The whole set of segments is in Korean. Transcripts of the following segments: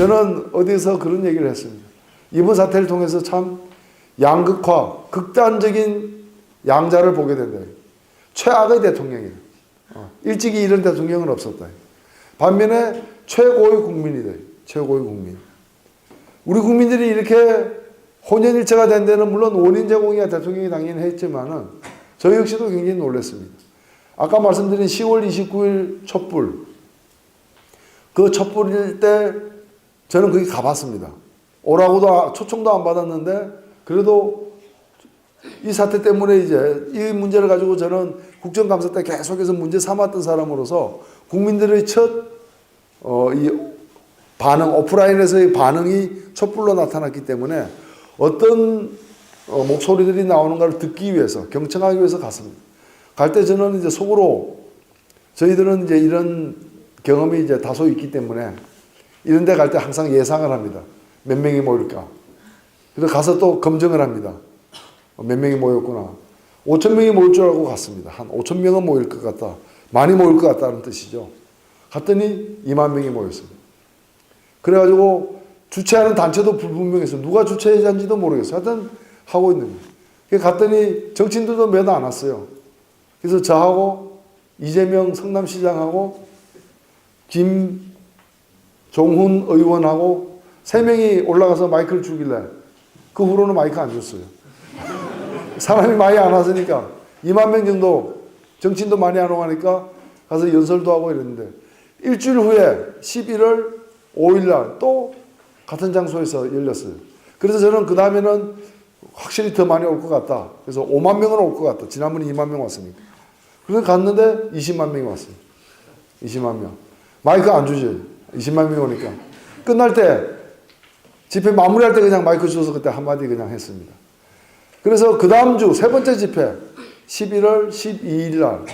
저는 어디서 그런 얘기를 했습니다. 이번 사태를 통해서 참 양극화, 극단적인 양자를 보게 된다. 최악의 대통령이다. 어, 일찍이 이런 대통령은 없었다. 반면에 최고의 국민이다. 최고의 국민. 우리 국민들이 이렇게 혼연일체가 된 데는 물론 원인 제공이야 대통령이 당연히 했지만은 저 역시도 굉장히 놀랐습니다. 아까 말씀드린 10월 29일 촛불 그 촛불일 때 저는 거기 가봤습니다. 오라고도 초청도 안 받았는데 그래도 이 사태 때문에 이제 이 문제를 가지고 저는 국정감사 때 계속해서 문제 삼았던 사람으로서 국민들의 첫 어, 이 반응, 오프라인에서의 반응이 촛불로 나타났기 때문에 어떤 어, 목소리들이 나오는가를 듣기 위해서, 경청하기 위해서 갔습니다. 갈 때 저는 이제 속으로 저희들은 이제 이런 경험이 이제 다소 있기 때문에 이런 데 갈 때 항상 예상을 합니다. 몇 명이 모일까. 그래서 가서 또 검증을 합니다. 어, 몇 명이 모였구나. 5천 명이 모일 줄 알고 갔습니다. 한 5천 명은 모일 것 같다. 많이 모일 것 같다는 뜻이죠. 갔더니 2만 명이 모였습니다. 그래가지고 주최하는 단체도 불분명했어요. 누가 주최자인지도 모르겠어요. 하여튼 하고 있는 거예요. 갔더니 정치인들도 몇 안 왔어요. 그래서 저하고 이재명 성남시장하고 김 종훈 의원하고 세 명이 올라가서 마이크를 주길래 그 후로는 마이크 안 줬어요. 사람이 많이 안 왔으니까 2만 명 정도 정치인도 많이 안 오니까 가서 연설도 하고 이랬는데 일주일 후에 11월 5일 날 또 같은 장소에서 열렸어요. 그래서 저는 그 다음에는 확실히 더 많이 올 것 같다. 그래서 5만 명은 올 것 같다. 지난번에 2만 명 왔으니까. 그래서 갔는데 20만 명이 왔어요. 20만 명. 마이크 안 주지. 20만 명이 오니까. 끝날 때 집회 마무리할 때 그냥 마이크 주셔서 그때 한마디 그냥 했습니다. 그래서 그 다음 주 세 번째 집회 11월 12일 날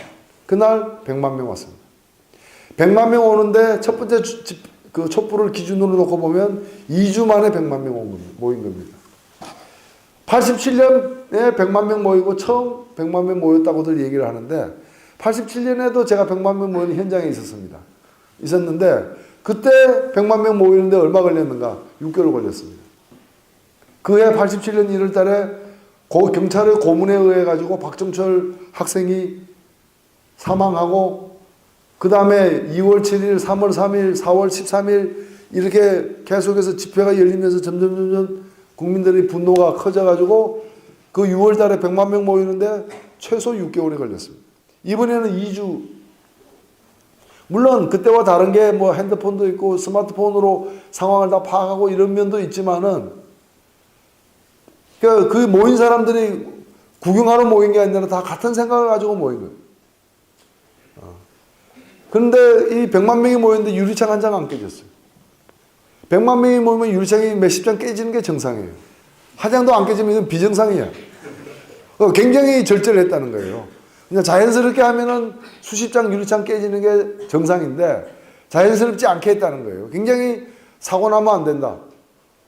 그날 100만 명 왔습니다. 100만 명 오는데 첫 번째 주- 집- 그 촛불을 기준으로 놓고 보면 2주 만에 100만 명 온 겁니다. 모인 겁니다. 87년에 100만 명 모이고 처음 100만 명 모였다고들 얘기를 하는데 87년에도 제가 100만 명 모이는 현장에 있었습니다. 있었는데 그때 100만 명 모이는데 얼마 걸렸는가? 6개월 걸렸습니다. 그해 87년 1월 달에 고, 경찰의 고문에 의해 가지고 박정철 학생이 사망하고 그 다음에 2월 7일, 3월 3일, 4월 13일 이렇게 계속해서 집회가 열리면서 점점 점점 국민들의 분노가 커져가지고 그 6월 달에 100만 명 모이는데 최소 6개월이 걸렸습니다. 이번에는 2주. 물론 그때와 다른 게 뭐 핸드폰도 있고 스마트폰으로 상황을 다 파악하고 이런 면도 있지만은 그, 그 모인 사람들이 구경하러 모인 게 아니라 다 같은 생각을 가지고 모인 거예요. 그런데 이 100만 명이 모였는데 유리창 한 장 안 깨졌어요. 100만 명이 모이면 유리창이 몇십 장 깨지는 게 정상이에요. 한 장도 안 깨지면 비정상이야. 어, 굉장히 절제를 했다는 거예요. 그냥 자연스럽게 하면은 수십 장 유리창 깨지는 게 정상인데 자연스럽지 않게 했다는 거예요. 굉장히 사고 나면 안 된다.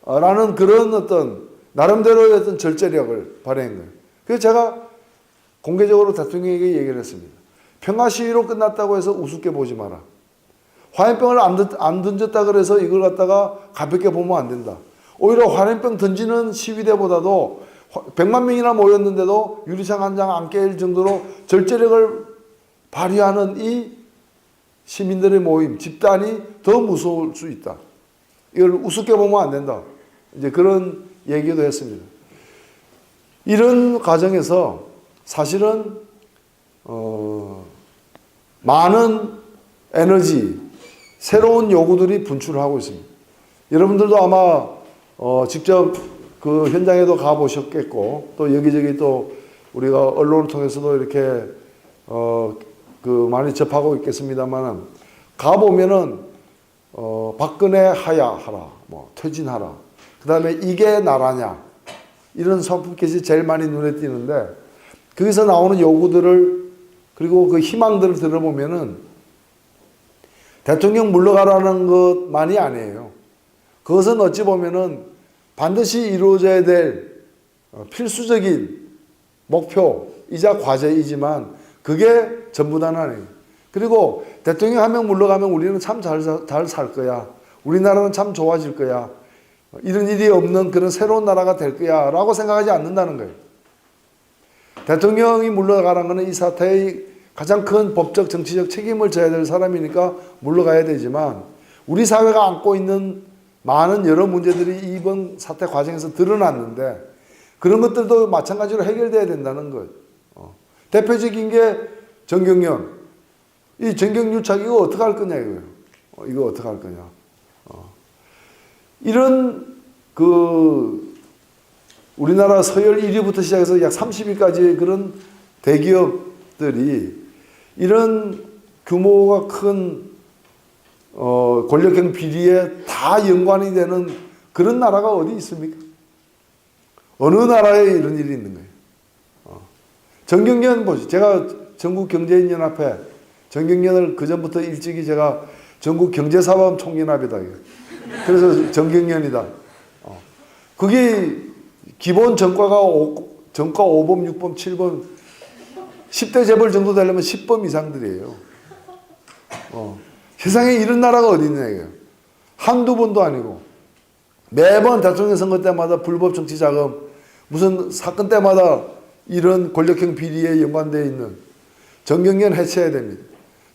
어, 라는 그런 어떤 나름대로의 어떤 절제력을 발휘한 거예요. 그래서 제가 공개적으로 대통령에게 얘기를 했습니다. 평화 시위로 끝났다고 해서 우습게 보지 마라. 화염병을 안, 던- 안 던졌다 그래서 이걸 갖다가 가볍게 보면 안 된다. 오히려 화염병 던지는 시위대보다도 화- 100만 명이나 모였는데도 유리창 한 장 안 깨질 정도로 절제력을 발휘하는 이 시민들의 모임, 집단이 더 무서울 수 있다. 이걸 우습게 보면 안 된다. 이제 그런 얘기도 했습니다. 이런 과정에서 사실은 어, 많은 에너지, 새로운 요구들이 분출하고 있습니다. 여러분들도 아마 어, 직접 그 현장에도 가보셨겠고 또 여기저기 또 우리가 언론을 통해서도 이렇게 어, 그 많이 접하고 있겠습니다만은 가보면은 어, 박근혜 하야하라, 뭐 퇴진하라. 그 다음에 이게 나라냐 이런 선풍깃이 제일 많이 눈에 띄는데 거기서 나오는 요구들을 그리고 그 희망들을 들어보면은 대통령 물러가라는 것만이 아니에요. 그것은 어찌 보면은 반드시 이루어져야 될 어, 필수적인 목표이자 과제이지만 그게 전부 다는 아니에요. 그리고 대통령 한 명 물러가면 우리는 참잘잘살 거야. 우리나라는 참 좋아질 거야. 이런 일이 없는 그런 새로운 나라가 될 거야. 라고 생각하지 않는다는 거예요. 대통령이 물러가라는 것은 이 사태의 가장 큰 법적 정치적 책임을 져야 될 사람이니까 물러가야 되지만 우리 사회가 안고 있는 많은 여러 문제들이 이번 사태 과정에서 드러났는데 그런 것들도 마찬가지로 해결돼야 된다는 것. 어. 대표적인 게 정경련. 이 정경유착 이거 어떻게 할 거냐 이거예요. 어, 이거 어떻게 할 거냐. 어. 이런 그 우리나라 서열 1위부터 시작해서 약 30위까지의 그런 대기업들이 이런 규모가 큰 어, 권력형 비리에 다 연관이 되는 그런 나라가 어디 있습니까? 어느 나라에 이런 일이 있는 거예요? 어. 정경련 보시 제가 전국경제인연합회 정경련을 그 전부터 일찍이 제가 전국 경제사범 총연합이다. 그래서 정경련이다. 어. 그게 기본 전과가 오, 전과 5범, 6범, 7범, 10대 재벌 정도 되려면 10범 이상들이에요. 어. 세상에 이런 나라가 어디 있냐 이거예요. 한두 번도 아니고 매번 대통령 선거 때마다 불법 정치 자금 무슨 사건 때마다 이런 권력형 비리에 연관되어 있는 정경련 해체해야 됩니다.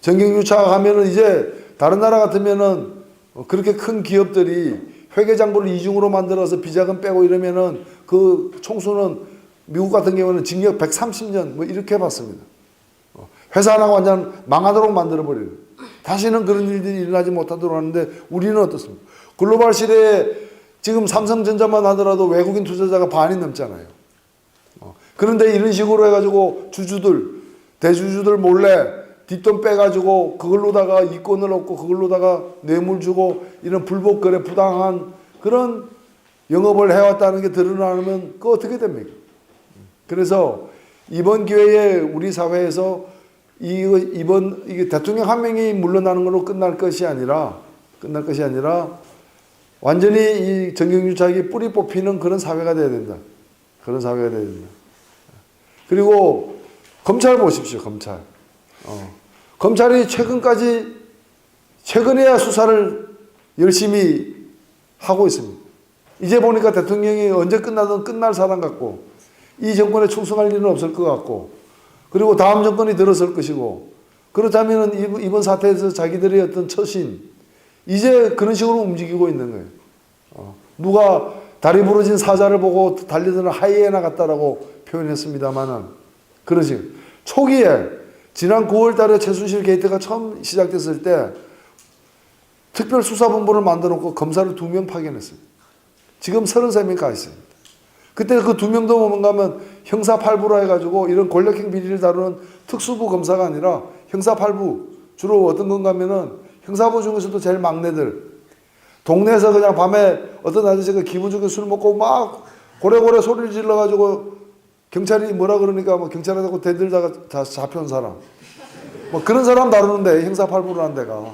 정경유착 하면은 이제 다른 나라 같으면은 어, 그렇게 큰 기업들이 회계장부를 이중으로 만들어서 비자금 빼고 이러면은 그 총수는 미국 같은 경우는 징역 130년 뭐 이렇게 받습니다. 어, 회사 하나가 완전 망하도록 만들어버려요. 다시는 그런 일들이 일어나지 못하도록 하는데 우리는 어떻습니까? 글로벌 시대에 지금 삼성전자만 하더라도 외국인 투자자가 반이 넘잖아요. 어, 그런데 이런 식으로 해가지고 주주들, 대주주들 몰래 뒷돈 빼가지고 그걸로다가 이권을 얻고 그걸로다가 뇌물 주고 이런 불법 거래 부당한 그런 영업을 해왔다는 게 드러나면 그 어떻게 됩니까? 그래서 이번 기회에 우리 사회에서 이 이번 이게 대통령 한 명이 물러나는 걸로 끝날 것이 아니라 끝날 것이 아니라 완전히 이 정경유착이 뿌리 뽑히는 그런 사회가 돼야 된다. 그런 사회가 돼야 된다. 그리고 검찰 보십시오, 검찰. 어. 검찰이 최근까지 최근에야 수사를 열심히 하고 있습니다. 이제 보니까 대통령이 언제 끝나든 끝날 사람 같고 이 정권에 충성할 일은 없을 것 같고 그리고 다음 정권이 들어설 것이고 그렇다면 이번 사태에서 자기들의 어떤 처신 이제 그런 식으로 움직이고 있는 거예요. 어, 누가 다리 부러진 사자를 보고 달려드는 하이에나 같다라고 표현했습니다만은 그러지 초기에 지난 9월 달에 최순실 게이트가 처음 시작됐을 때 특별수사본부를 만들어 놓고 검사를 두 명 파견했어요. 지금 33명 가 있습니다. 그때 그 두 명도 뭔가 하면 형사 8부라 해가지고 이런 권력형 비리를 다루는 특수부 검사가 아니라 형사 8부. 주로 어떤 건가 하면은 형사부 중에서도 제일 막내들. 동네에서 그냥 밤에 어떤 아저씨가 기분 좋게 술 먹고 막 고래고래 소리를 질러가지고 경찰이 뭐라 그러니까 뭐 경찰하고 대들다가 다 잡혀온 사람. 뭐 그런 사람 다루는데 형사 8부를 한 데가.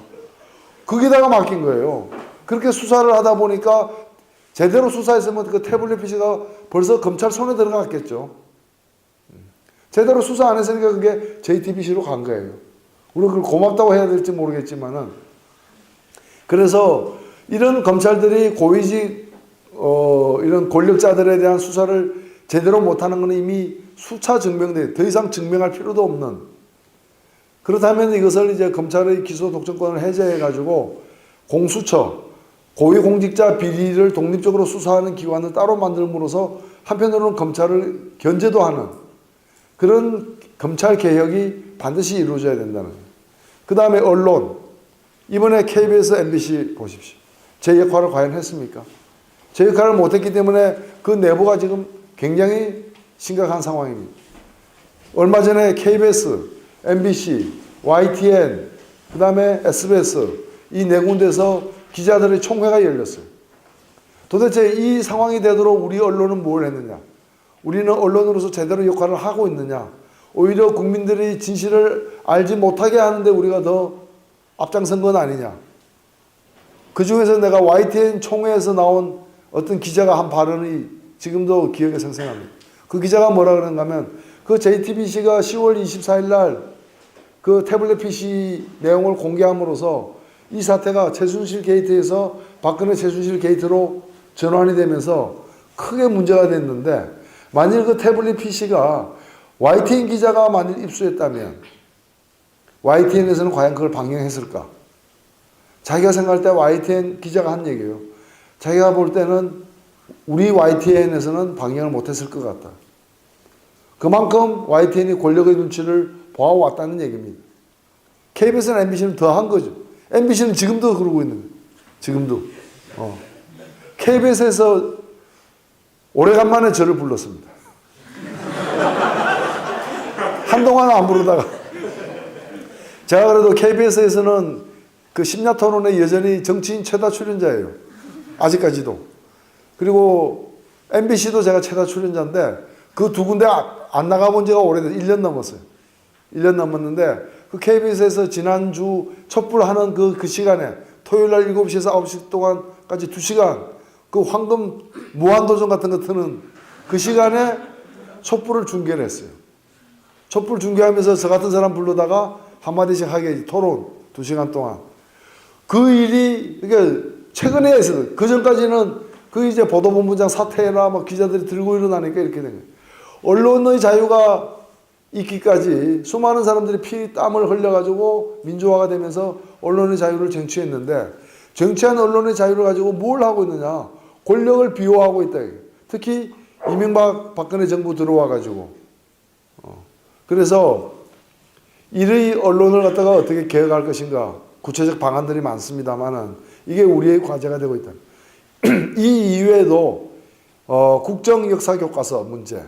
거기다가 맡긴 거예요. 그렇게 수사를 하다 보니까 제대로 수사했으면 그 태블릿 PC가 벌써 검찰 손에 들어갔겠죠. 제대로 수사 안 했으니까 그게 JTBC로 간 거예요. 우리 그걸 고맙다고 해야 될지 모르겠지만은 그래서 이런 검찰들이 고위직 어 이런 권력자들에 대한 수사를 제대로 못하는 것은 이미 수차 증명돼 더 이상 증명할 필요도 없는 그렇다면 이것을 이제 검찰의 기소 독점권을 해제해 가지고 공수처 고위공직자 비리를 독립적으로 수사하는 기관을 따로 만들므로써 한편으로는 검찰을 견제도 하는 그런 검찰 개혁이 반드시 이루어져야 된다는. 그 다음에 언론 이번에 KBS, MBC 보십시오. 제 역할을 과연 했습니까? 제 역할을 못했기 때문에 그 내부가 지금 굉장히 심각한 상황입니다. 얼마 전에 KBS, MBC, YTN, 그 다음에 SBS 이 네 군데서 기자들의 총회가 열렸어요. 도대체 이 상황이 되도록 우리 언론은 뭘 했느냐? 우리는 언론으로서 제대로 역할을 하고 있느냐? 오히려 국민들이 진실을 알지 못하게 하는데 우리가 더 앞장선 건 아니냐? 그 중에서 내가 YTN 총회에서 나온 어떤 기자가 한 발언이 지금도 기억에 생생합니다. 그 기자가 뭐라 그런가 하면 그 JTBC가 10월 24일 날 그 태블릿 PC 내용을 공개함으로써 이 사태가 최순실 게이트에서 박근혜 최순실 게이트로 전환이 되면서 크게 문제가 됐는데 만일 그 태블릿 PC가 YTN 기자가 만일 입수했다면 YTN에서는 과연 그걸 방영했을까? 자기가 생각할 때 YTN 기자가 한 얘기예요. 자기가 볼 때는 우리 YTN에서는 방영을 못했을 것 같다. 그만큼 YTN이 권력의 눈치를 보아왔다는 얘기입니다. KBS나 MBC는 더 한 거죠. MBC는 지금도 그러고 있는 거예요. 지금도. 어. KBS에서 오래간만에 저를 불렀습니다. 한동안 안 부르다가. 제가 그래도 KBS에서는 그 심야 토론에 여전히 정치인 최다 출연자예요. 아직까지도. 그리고 MBC도 제가 최다 출연자인데 그 두 군데 아- 안 나가본 지가 오래돼서 1년 넘었어요. 1년 넘었는데 그 KBS에서 지난주 촛불 하는 그, 그 시간에 토요일 날 7시에서 9시 동안까지 2시간 그 황금 무한도전 같은 거 트는 그 시간에 촛불을 중계를 했어요. 촛불 중계하면서 저 같은 사람 불러다가 한마디씩 하게 토론 2시간 동안 그 일이 이게 최근에 있어요. 그 전까지는 그 이제 보도본부장 사퇴나 뭐 기자들이 들고 일어나니까 이렇게 된 거예요. 언론의 자유가 있기까지 수많은 사람들이 피 땀을 흘려가지고 민주화가 되면서 언론의 자유를 쟁취했는데 쟁취한 언론의 자유를 가지고 뭘 하고 있느냐 권력을 비호하고 있다. 특히 이명박 박근혜 정부 들어와 가지고 어. 그래서 이의 언론을 갖다가 어떻게 개혁할 것인가 구체적 방안들이 많습니다만은 이게 우리의 과제가 되고 있다. 이 이외에도 어, 국정 역사 교과서 문제,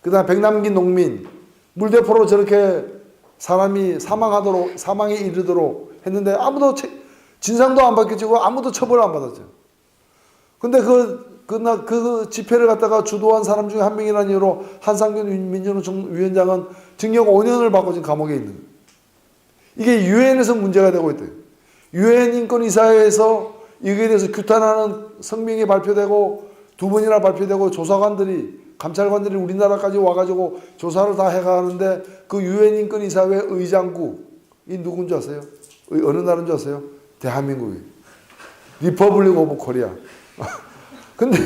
그다음 백남기 농민 물대포로 저렇게 사람이 사망하도록 사망에 이르도록 했는데 아무도 채- 진상도 안 밝혀지고 아무도 처벌 안 받았죠. 근데 그, 그, 나, 그 집회를 갖다가 주도한 사람 중에 한 명이라는 이유로 한상균 민주노총 위원장은 징역 5년을 받고 지금 감옥에 있는. 이게 유엔에서 문제가 되고 있대요. 유엔 인권 이사회에서 이거에 대해서 규탄하는 성명이 발표되고 두 번이나 발표되고 조사관들이 감찰관들이 우리나라까지 와가지고 조사를 다 해가는데 그 유엔 인권 이사회 의장국이 누군지 아세요? 의- 어느 나라인 줄 아세요? 대한민국이. 리퍼블릭 오브 코리아. 근데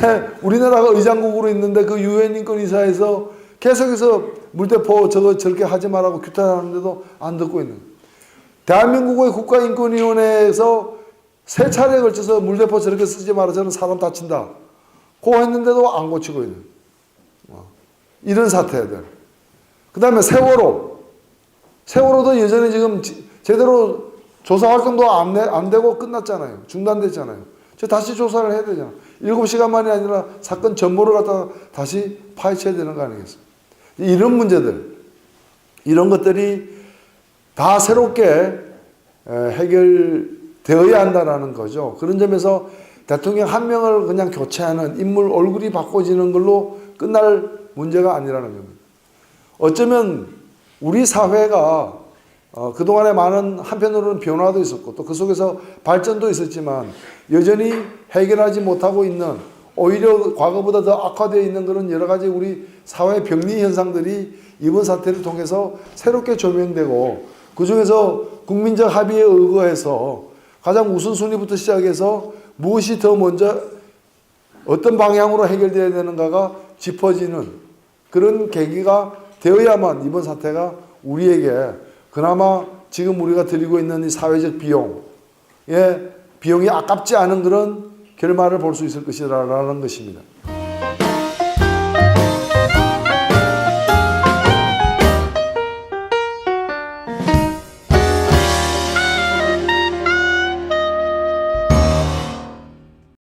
우리나라가 의장국으로 있는데 그 유엔 인권 이사에서 계속해서 물대포 저거 저렇게 하지 말라고 규탄하는데도 안 듣고 있는. 대한민국의 국가인권위원회에서 세 차례에 걸쳐서 물대포 저렇게 쓰지 마라 저는 사람 다친다. 고 했는데도 안 고치고 있는 어. 이런 사태들. 그 다음에 세월호. 세월호도 여전히 지금 지- 제대로 조사 활동도 안, 내, 안 되고 끝났잖아요. 중단됐잖아요. 저 다시 조사를 해야 되잖아. 7시간만이 아니라 사건 전모를 갖다가 다시 파헤쳐야 되는 거 아니겠어요? 이런 문제들, 이런 것들이 다 새롭게 에, 해결되어야 한다라는 거죠. 그런 점에서 대통령 한 명을 그냥 교체하는 인물 얼굴이 바꿔지는 걸로 끝날 문제가 아니라는 겁니다. 어쩌면 우리 사회가 어, 그동안에 많은 한편으로는 변화도 있었고 또 그 속에서 발전도 있었지만 여전히 해결하지 못하고 있는 오히려 과거보다 더 악화되어 있는 그런 여러 가지 우리 사회 병리 현상들이 이번 사태를 통해서 새롭게 조명되고 그 중에서 국민적 합의에 의거해서 가장 우선순위부터 시작해서 무엇이 더 먼저 어떤 방향으로 해결돼야 되는가가 짚어지는 그런 계기가 되어야만 이번 사태가 우리에게 그나마 지금 우리가 드리고 있는 이 사회적 비용, 예, 비용이 아깝지 않은 그런 결말을 볼 수 있을 것이라는 것입니다.